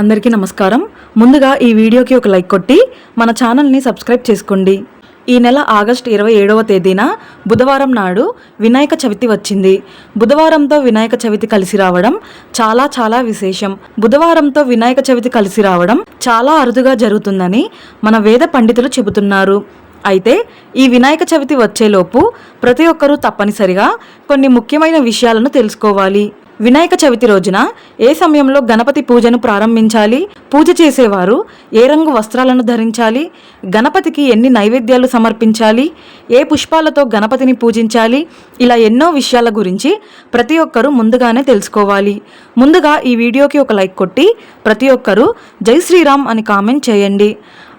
అందరికీ నమస్కారం. ముందుగా ఈ వీడియోకి ఒక లైక్ కొట్టి మన ఛానల్ని సబ్స్క్రైబ్ చేసుకోండి. ఈ నెల ఆగస్టు ఇరవై ఏడవ తేదీన బుధవారం నాడు వినాయక చవితి వచ్చింది. బుధవారంతో వినాయక చవితి కలిసి రావడం చాలా చాలా విశేషం. బుధవారంతో వినాయక చవితి కలిసి రావడం చాలా అరుదుగా జరుగుతుందని మన వేద పండితులు చెబుతున్నారు. అయితే ఈ వినాయక చవితి వచ్చేలోపు ప్రతి ఒక్కరూ తప్పనిసరిగా కొన్ని ముఖ్యమైన విషయాలను తెలుసుకోవాలి. వినాయక చవితి రోజున ఏ సమయంలో గణపతి పూజను ప్రారంభించాలి? పూజ చేసేవారు ఏ రంగు వస్త్రాలను ధరించాలి? గణపతికి ఎన్ని నైవేద్యాలు సమర్పించాలి? ఏ పుష్పాలతో గణపతిని పూజించాలి? ఇలా ఎన్నో విషయాల గురించి ప్రతి ఒక్కరూ ముందుగానే తెలుసుకోవాలి. ముందుగా ఈ వీడియోకి ఒక లైక్ కొట్టి ప్రతి ఒక్కరూ జై శ్రీరామ్ అని కామెంట్ చేయండి.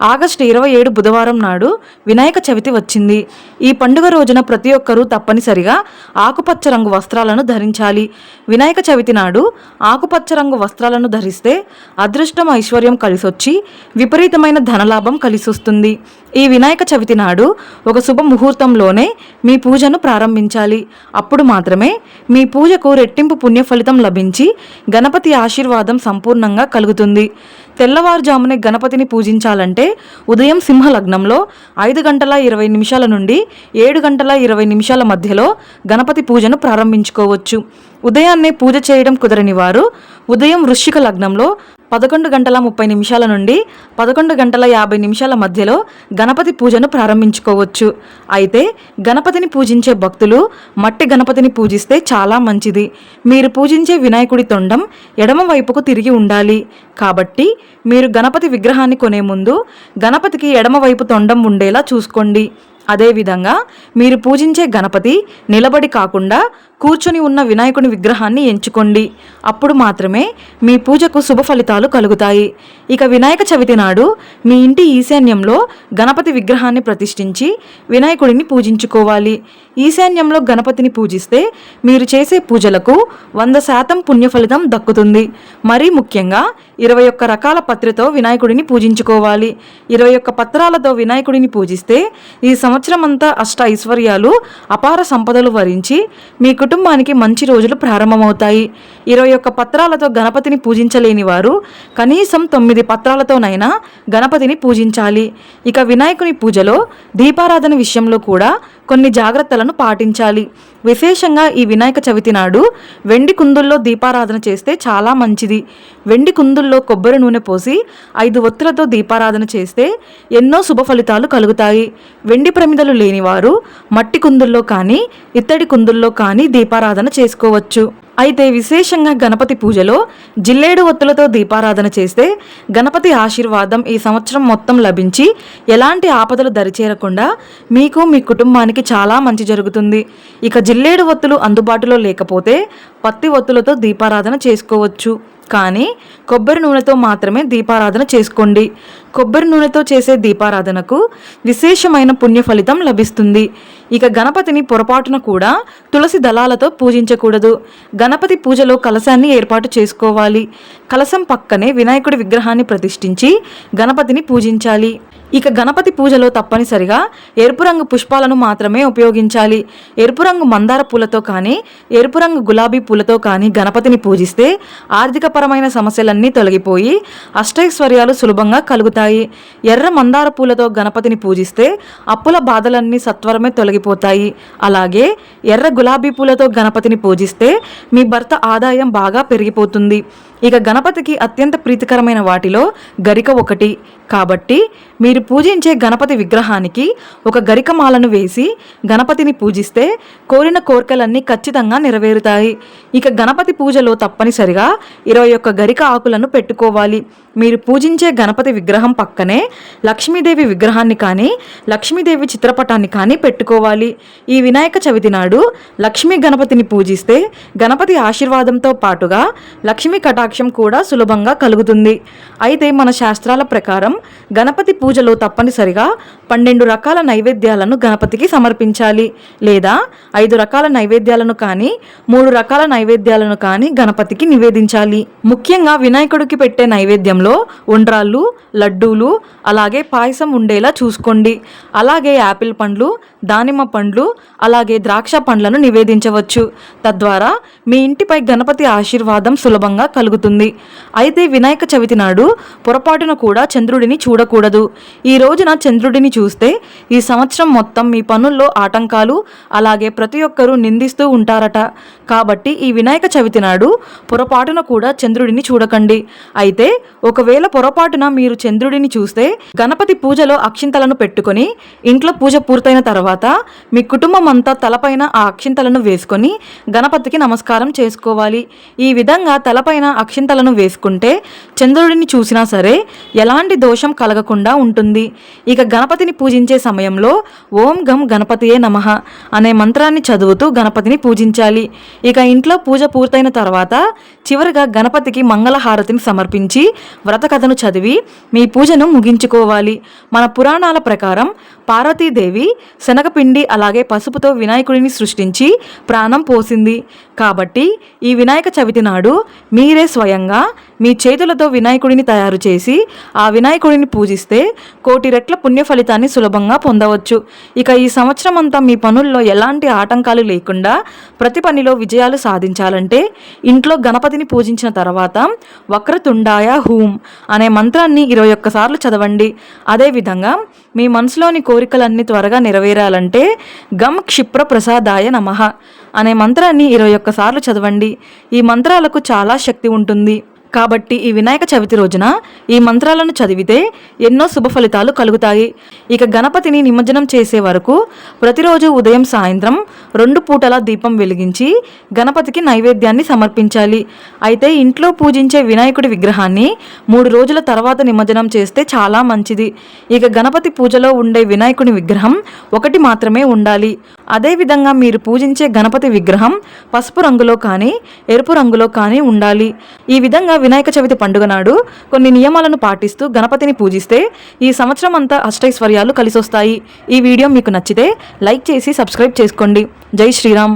ఆగస్టు ఇరవై ఏడు బుధవారం నాడు వినాయక చవితి వచ్చింది. ఈ పండుగ రోజున ప్రతి ఒక్కరూ తప్పనిసరిగా ఆకుపచ్చ రంగు వస్త్రాలను ధరించాలి. వినాయక చవితి నాడు ఆకుపచ్చ రంగు వస్త్రాలను ధరిస్తే అదృష్టం ఐశ్వర్యం కలిసొచ్చి విపరీతమైన ధనలాభం కలిసొస్తుంది. ఈ వినాయక చవితి నాడు ఒక శుభ ముహూర్తంలోనే మీ పూజను ప్రారంభించాలి. అప్పుడు మాత్రమే మీ పూజకు రెట్టింపు పుణ్య ఫలితం లభించి గణపతి ఆశీర్వాదం సంపూర్ణంగా కలుగుతుంది. తెల్లవారుజామునే గణపతిని పూజించాలంటే ఉదయం సింహ లగ్నంలో ఐదు గంటల ఇరవై నిమిషాల నుండి ఏడు గంటల ఇరవై నిమిషాల మధ్యలో గణపతి పూజను ప్రారంభించుకోవచ్చు. ఉదయాన్నే పూజ చేయడం కుదరని వారు ఉదయం వృశ్చిక లగ్నంలో పదకొండు గంటల ముప్పై నిమిషాల నుండి పదకొండు గంటల యాభై నిమిషాల మధ్యలో గణపతి పూజను ప్రారంభించుకోవచ్చు. అయితే గణపతిని పూజించే భక్తులు మట్టి గణపతిని పూజిస్తే చాలా మంచిది. మీరు పూజించే వినాయకుడి తొండం ఎడమ వైపుకు తిరిగి ఉండాలి. కాబట్టి మీరు గణపతి విగ్రహాన్ని కొనే ముందు గణపతికి ఎడమ వైపు తొండం ఉండేలా చూసుకోండి. అదేవిధంగా మీరు పూజించే గణపతి నిలబడి కాకుండా కూర్చుని ఉన్న వినాయకుని విగ్రహాన్ని ఎంచుకోండి. అప్పుడు మాత్రమే మీ పూజకు శుభ ఫలితాలు కలుగుతాయి. ఇక వినాయక చవితి నాడు మీ ఇంటి ఈశాన్యంలో గణపతి విగ్రహాన్ని ప్రతిష్ఠించి వినాయకుడిని పూజించుకోవాలి. ఈశాన్యంలో గణపతిని పూజిస్తే మీరు చేసే పూజలకు వంద శాతం పుణ్యఫలితం దక్కుతుంది. మరీ ముఖ్యంగా ఇరవై ఒక్క రకాల పత్రితో వినాయకుడిని పూజించుకోవాలి. ఇరవై ఒక్క పత్రాలతో వినాయకుడిని పూజిస్తే ఈ సంవత్సరం అంతా అష్ట ఐశ్వర్యాలు అపార సంపదలు వరించి మీ కుటుంబానికి మంచి రోజులు ప్రారంభమవుతాయి. ఇరవై ఒక్క పత్రాలతో గణపతిని పూజించలేని వారు కనీసం తొమ్మిది పత్రాలతోనైనా గణపతిని పూజించాలి. ఇక వినాయకుని పూజలో దీపారాధన విషయంలో కూడా కొన్ని జాగ్రత్తలను పాటించాలి. విశేషంగా ఈ వినాయక చవితి నాడు వెండి కుందుల్లో దీపారాధన చేస్తే చాలా మంచిది. వెండి కుందుల్లో కొబ్బరి నూనె పోసి ఐదు ఒత్తులతో దీపారాధన చేస్తే ఎన్నో శుభ ఫలితాలు కలుగుతాయి. వెండి ప్రమిదలు లేనివారు మట్టి కుందుల్లో కానీ ఇత్తడి కుందుల్లో కానీ దీపారాధన చేసుకోవచ్చు. అయితే విశేషంగా గణపతి పూజలో జిల్లేడు ఒత్తులతో దీపారాధన చేస్తే గణపతి ఆశీర్వాదం ఈ సంవత్సరం మొత్తం లభించి ఎలాంటి ఆపదలు దరిచేరకుండా మీకు మీ కుటుంబానికి చాలా మంచి జరుగుతుంది. ఇక జిల్లేడు ఒత్తులు అందుబాటులో లేకపోతే పత్తి ఒత్తులతో దీపారాధన చేసుకోవచ్చు. కానీ కొబ్బరి నూనెతో మాత్రమే దీపారాధన చేసుకోండి. కొబ్బరి నూనెతో చేసే దీపారాధనకు విశేషమైన పుణ్య ఫలితం లభిస్తుంది. ఇక గణపతిని పొరపాటున కూడా తులసి దళాలతో పూజించకూడదు. గణపతి పూజలో కలశాన్ని ఏర్పాటు చేసుకోవాలి. కలశం పక్కనే వినాయకుడి విగ్రహాన్ని ప్రతిష్ఠించి గణపతిని పూజించాలి. ఇక గణపతి పూజలో తప్పనిసరిగా ఎరుపు రంగు పుష్పాలను మాత్రమే ఉపయోగించాలి. ఎరుపు రంగు మందార పూలతో కానీ ఎరుపు రంగు గులాబీ పూలతో కానీ గణపతిని పూజిస్తే ఆర్థికపరమైన సమస్యలన్నీ తొలగిపోయి అష్టైశ్వర్యాలు సులభంగా కలుగుతాయి. ఎర్ర మందార పూలతో గణపతిని పూజిస్తే అప్పుల బాధలన్నీ సత్వరమే తొలగిపోతాయి. అలాగే ఎర్ర గులాబీ పూలతో గణపతిని పూజిస్తే మీ భర్త ఆదాయం బాగా పెరిగిపోతుంది. ఇక గణపతికి అత్యంత ప్రీతికరమైన వాటిలో గరిక ఒకటి. కాబట్టి మీరు పూజించే గణపతి విగ్రహానికి ఒక గరికమాలను వేసి గణపతిని పూజిస్తే కోరిన కోరికలన్నీ ఖచ్చితంగా నెరవేరుతాయి. ఇక గణపతి పూజలో తప్పనిసరిగా ఇరవై ఒక్క గరిక ఆకులను పెట్టుకోవాలి. మీరు పూజించే గణపతి విగ్రహం పక్కనే లక్ష్మీదేవి విగ్రహాన్ని కానీ లక్ష్మీదేవి చిత్రపటాన్ని కానీ పెట్టుకోవాలి. ఈ వినాయక చవితి నాడు లక్ష్మీ గణపతిని పూజిస్తే గణపతి ఆశీర్వాదంతో పాటుగా లక్ష్మీ కటాక్షం కూడా సులభంగా కలుగుతుంది. అయితే మన శాస్త్రాల ప్రకారం గణపతి పూజలో తప్పనిసరిగా పన్నెండు రకాల నైవేద్యాలను గణపతికి సమర్పించాలి. లేదా ఐదు రకాల నైవేద్యాలను కానీ మూడు రకాల నైవేద్యాలను కానీ గణపతికి నివేదించాలి. ముఖ్యంగా వినాయకుడికి పెట్టే నైవేద్యంలో ఉండ్రాళ్ళు లడ్డూలు అలాగే పాయసం ఉండేలా చూసుకోండి. అలాగే యాపిల్ పండ్లు దానిమ్మ పండ్లు అలాగే ద్రాక్ష పండ్లను నివేదించవచ్చు. తద్వారా మీ ఇంటిపై గణపతి ఆశీర్వాదం సులభంగా కలుగుతుంది. అయితే వినాయక చవితి నాడు పొరపాటున కూడా చంద్రుడిని చూడకూడదు. ఈ రోజున చంద్రుడిని చూస్తే ఈ సంవత్సరం మొత్తం మీ పనుల్లో ఆటంకాలు అలాగే ప్రతి ఒక్కరూ నిందిస్తూ ఉంటారట. కాబట్టి ఈ వినాయక చవితి నాడు పొరపాటున కూడా చంద్రుడిని చూడకండి. అయితే ఒకవేళ పొరపాటున మీరు చంద్రుడిని చూస్తే గణపతి పూజలో అక్షింతలను పెట్టుకొని ఇంట్లో పూజ పూర్తయిన తర్వాత మీ కుటుంబం అంతా తలపైన ఆ అక్షింతలను వేసుకొని గణపతికి నమస్కారం చేసుకోవాలి. ఈ విధంగా తలపైన అక్షింతలను వేసుకుంటే చంద్రుడిని చూసినా సరే ఎలాంటి దోషం కలగకుండా ఉంటుంది. ఇక గణపతిని పూజించే సమయంలో ఓం గం గణపతియే నమః అనే మంత్రాన్ని చదువుతూ గణపతిని పూజించాలి. ఇక ఇంట్లో పూజ పూర్తయిన తర్వాత చివరిగా గణపతికి మంగళహారతిని సమర్పించి వ్రత కథను చదివి మీ పూజను ముగించుకోవాలి. మన పురాణాల ప్రకారం పార్వతీదేవి శనగ శనగపిండి అలాగే పసుపుతో వినాయకుడిని సృష్టించి ప్రాణం పోసింది. కాబట్టి ఈ వినాయక చవితి నాడు మీరే స్వయంగా మీ చేతులతో వినాయకుడిని తయారు చేసి ఆ వినాయకుడిని పూజిస్తే కోటి రెట్ల పుణ్య ఫలితాన్ని సులభంగా పొందవచ్చు. ఇక ఈ సంవత్సరం అంతా మీ పనుల్లో ఎలాంటి ఆటంకాలు లేకుండా ప్రతి పనిలో విజయాలు సాధించాలంటే ఇంట్లో గణపతిని పూజించిన తర్వాత వక్రతుండాయ హూం అనే మంత్రాన్ని ఇరవై ఒక్కసార్లు చదవండి. అదేవిధంగా మీ మనసులోని కోరికలన్నీ త్వరగా నెరవేరాలంటే గమ్ క్షిప్ర ప్రసాదాయ నమః అనే మంత్రాన్ని ఇరవై ఒక్కసార్లు చదవండి. ఈ మంత్రాలకు చాలా శక్తి ఉంటుంది. కాబట్టి ఈ వినాయక చవితి రోజున ఈ మంత్రాలను చదివితే ఎన్నో శుభ ఫలితాలు కలుగుతాయి. ఇక గణపతిని నిమజ్జనం చేసే వరకు ప్రతిరోజు ఉదయం సాయంత్రం రెండు పూటల దీపం వెలిగించి గణపతికి నైవేద్యాన్ని సమర్పించాలి. అయితే ఇంట్లో పూజించే వినాయకుడి విగ్రహాన్ని మూడు రోజుల తర్వాత నిమజ్జనం చేస్తే చాలా మంచిది. ఇక గణపతి పూజలో ఉండే వినాయకుని విగ్రహం ఒకటి మాత్రమే ఉండాలి. అదేవిధంగా మీరు పూజించే గణపతి విగ్రహం పసుపు రంగులో కానీ ఎరుపు రంగులో కానీ ఉండాలి. ఈ విధంగా వినాయక చవితి పండుగ నాడు కొన్ని నియమాలను పాటిస్తూ గణపతిని పూజిస్తే ఈ సంవత్సరం అంతా అష్టైశ్వర్యాలు కలిసొస్తాయి. ఈ వీడియో మీకు నచ్చితే లైక్ చేసి సబ్స్క్రైబ్ చేసుకోండి. జై శ్రీరామ్.